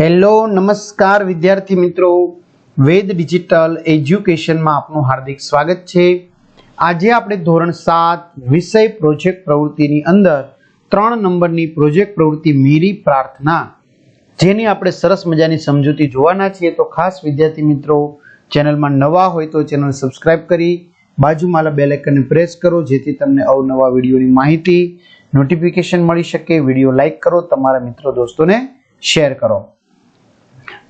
Hello, નમસ્કાર વિદ્યાર્થી મિત્રો. વેદ ડિજિટલ એજ્યુકેશનમાં આપનું હાર્દિક સ્વાગત છે. આજે આપણે ધોરણ સાત, વિષય પ્રોજેક્ટ પ્રવૃત્તિની અંદર ત્રણ નંબરની પ્રોજેક્ટ પ્રવૃત્તિ મીરી પ્રાર્થના, જેની આપણે સરસ મજાની સમજૂતી જોવાના છીએ. તો ખાસ વિદ્યાર્થી મિત્રો, ચેનલમાં નવા હોય તો ચેનલ સબસ્ક્રાઇબ કરી, બાજુમાં બેલેકનને પ્રેસ કરો, જેથી તમને અવનવા વિડીયોની માહિતી, નોટિફિકેશન મળી શકે. વીડિયો લાઇક કરો, તમારા મિત્રો, દોસ્તોને શેર કરો.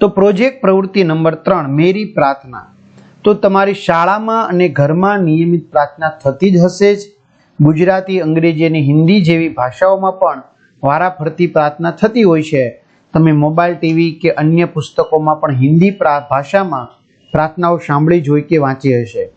તો પ્રોજેક્ટ પ્રવૃત્તિ નંબર ત્રણ, મેરી પ્રાર્થના. તો તમારી શાળામાં અને ઘરમાં નિયમિત પ્રાર્થના થતી જ હશે જ. ગુજરાતી, અંગ્રેજી અને હિન્દી જેવી ભાષાઓમાં પણ વારાફરતી પ્રાર્થના થતી હોય છે. તમે મોબાઈલ, ટીવી કે અન્ય પુસ્તકોમાં પણ હિન્દી ભાષામાં પ્રાર્થનાઓ સાંભળી, જોઈ કે વાંચી હશે.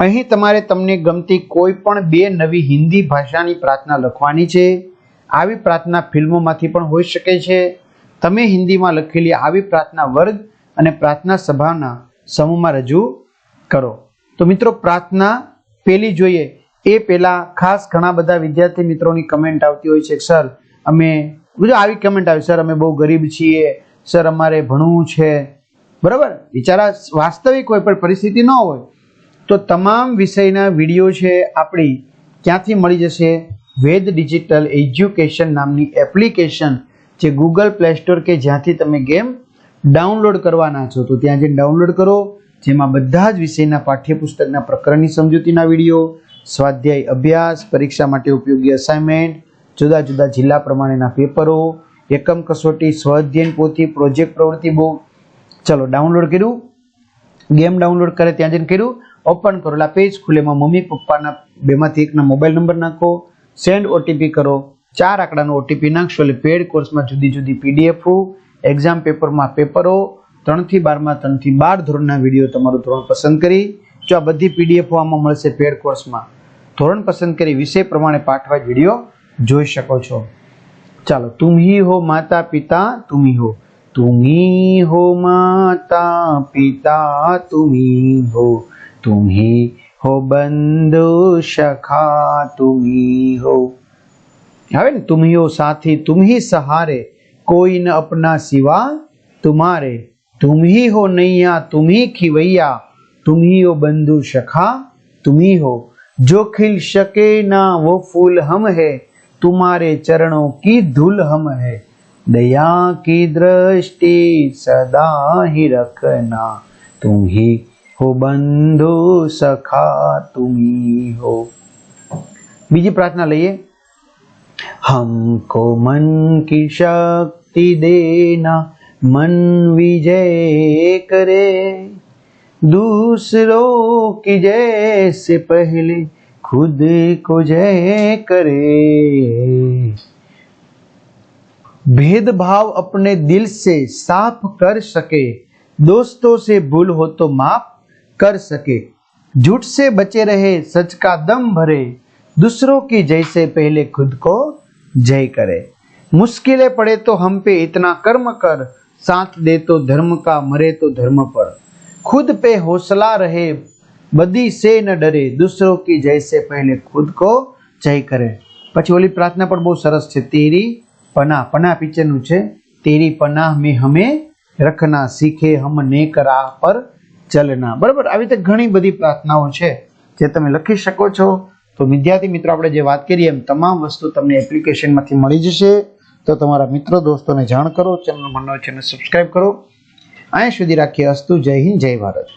અહીં તમારે તમને ગમતી કોઈ પણ બે નવી હિન્દી ભાષાની પ્રાર્થના લખવાની છે. આવી પ્રાર્થના ફિલ્મોમાંથી પણ હોઈ શકે છે. તમે હિન્દીમાં લખેલી આવી પ્રાર્થના વર્ગ અને પ્રાર્થના સભાના સમૂહમાં રજૂ કરો. તો મિત્રો, પ્રાર્થના પેલી જોઈએ. એ પહેલા ખાસ ઘણા બધા વિદ્યાર્થી મિત્રોની કમેન્ટ આવતી હોય છે સર, અમે બધું આવી કમેન્ટ આવી, સર, અમે બહુ ગરીબ છીએ. સર, અમારે ભણવું છે. બરાબર? બિચારા વાસ્તવિક હોય પણ પરિસ્થિતિ ન હોય. તો તમામ વિષયના વીડિયો છે આપણી ક્યાંથી મળી જશે? વેદ ડિજિટલ એજ્યુકેશન નામની એપ્લિકેશન જે ગૂગલ પ્લે સ્ટોર કે જ્યાંથી તમે ગેમ ડાઉનલોડ કરવાના છો, તો ત્યાં જઈને ડાઉનલોડ કરો. જેમાં બધા જ વિષયના પાઠ્યપુસ્તકના પ્રકરણની સમજૂતીના વીડિયો, સ્વાધ્યાય અભ્યાસ, પરીક્ષા માટે ઉપયોગી અસાઇનમેન્ટ જુદા જુદા જિલ્લા પ્રમાણેના પેપરો, એકમ કસોટી, સ્વાધ્યયન પોથી પ્રોજેક્ટ પ્રવૃત્તિ બુક ચલો ડાઉનલોડ કર્યું. ગેમ ડાઉનલોડ કરે ત્યાં જઈને કર્યું. ઓપન કરો પેજ ખુલેમાં મમ્મી પપ્પાના બેમાંથી એકના મોબાઈલ નંબર નાખો. સેન્ડ ઓટીપી કરો. ચાર આંકડાનો ઓટીપી નાખશો એટલે પેડ કોર્સમાં જુદી જુદી પીડીએફ એક્ઝામ પેપરમાં પેપરો ત્રણથી બારમાં ત્રણથી બાર ધોરણના વિડીયો તમારું ધોરણ પસંદ કરી જો આ બધી પીડીએફ આમાં મળશે પેડ કોર્સમાં ધોરણ પસંદ કરી વિષય પ્રમાણે પાઠવા વિડીયો જોઈ શકો છો ચાલો તુમ હી હો માતા પિતા તુમ હી હો तुम ही हो माता पिता तुम ही हो तुम ही हो बंधु सखा तुम ही हो હવે ને तुम ही हो साथी तुम ही सहारे कोई न अपना सिवा तुम्हारे तुम ही हो नैया तुम ही खिवैया तुम ही हो बंधु सखा तुम ही हो जो खिल सके ना वो फूल हम है तुम्हारे चरणों की धूल हम है दया की दृष्टि सदा ही रखना तुम ही हो बंधु सखा तुम ही हो બીજી પ્રાર્થના લઈએ हमको मन की शक्ति देना, मन विजय करे। दूसरों की जय से पहले खुद को जय करे। भेदभाव अपने दिल से साफ़ कर सके, दोस्तों से भूल हो तो माफ़ कर सके। झूठ से बचे रहे, सच का दम भरे। दूसरों की जय से पहले खुद को जय करे मुश्किलें पड़े तो हम पे इतना कर्म कर साथ दे तो धर्म का मरे तो धर्म पर खुद पे हौसला रहे बदी से न डरे दूसरों की जय से पहले खुद को जय करे પછી ઓલી પ્રાર્થના પણ બહુ સરસ છે તેરી પના પના પિક્ચરનું છે તેરી પનાહ મેં હમે રખના શીખે હમ નેક રાહ પર ચલના બરાબર આવી રીતે ઘણી બધી પ્રાર્થનાઓ છે જે તમે લખી શકો છો તો વિદ્યાર્થી મિત્રો, આપણે જે વાત કરીએ એમ તમામ વસ્તુ તમને એપ્લિકેશનમાંથી મળી જશે. તો તમારા મિત્રો, દોસ્તોને જાણ કરો ચેનલ મને ચેનલ સબસ્ક્રાઈબ કરો. અહીંયા સુધી રાખીએ અસ્તુ. જય હિન્દ, જય ભારત.